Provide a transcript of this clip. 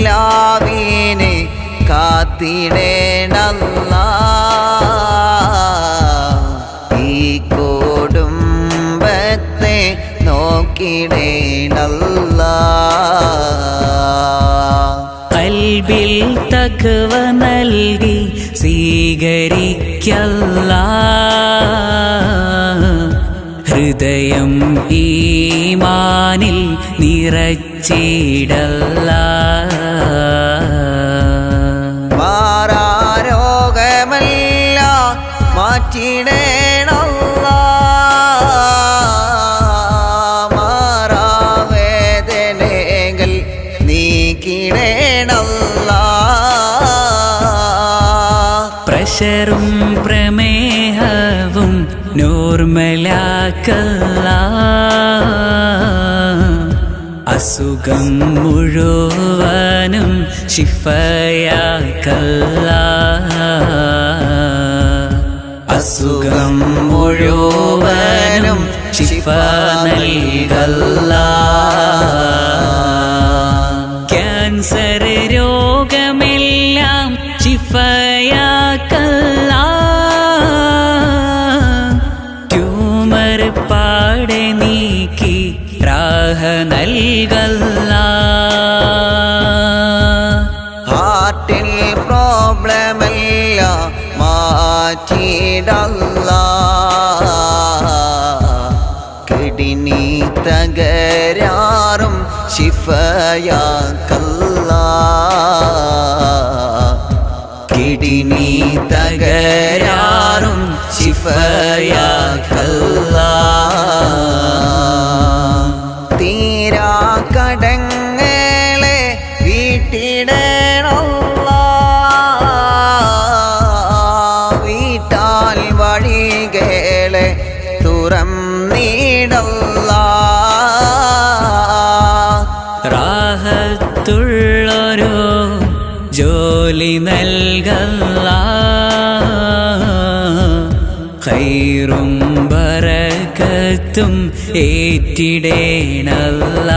എല്ലാവീനെ കാത്തിടേണല്ല. ഈ കുടുംബത്തെ നോക്കിടേണല്ല. കൽബിൽ തകവ നൽകി സ്വീകരിക്കല്ല. ഹൃദയം ഈമാനിൽ നിറച്ചിടല്ല. മാറാരോഗമല്ല മാറ്റിടേണല്ല. മാറാവേദനകൾ നീക്കിടേണല്ല. പ്രഷറും പ്രമേഹവും നോർമലാക്കല്ല. അസുഖം മുഴുവനും ശിഫയാക്കല്ല അസുഖം മുഴുവനും ശിഫ നൽകല്ല. ക്യാൻസർ രോഗമെല്ലാം ശിഫയാക്കല്ല നൽകല്ല ഹാർട്ടിൽ പ്രോബ്ലമല്ല മാറ്റിടല്ല കിഡ്നി തകരാറും ശിഫയാക്കല്ല കിഡ്നി തകരാറും ശിഫയാക്കല്ല റാഹത്തുള്ളൊരു ജോലി നൽകല്ല. കൈറും ബറക്കത്തും ഏറ്റിടേണല്ല.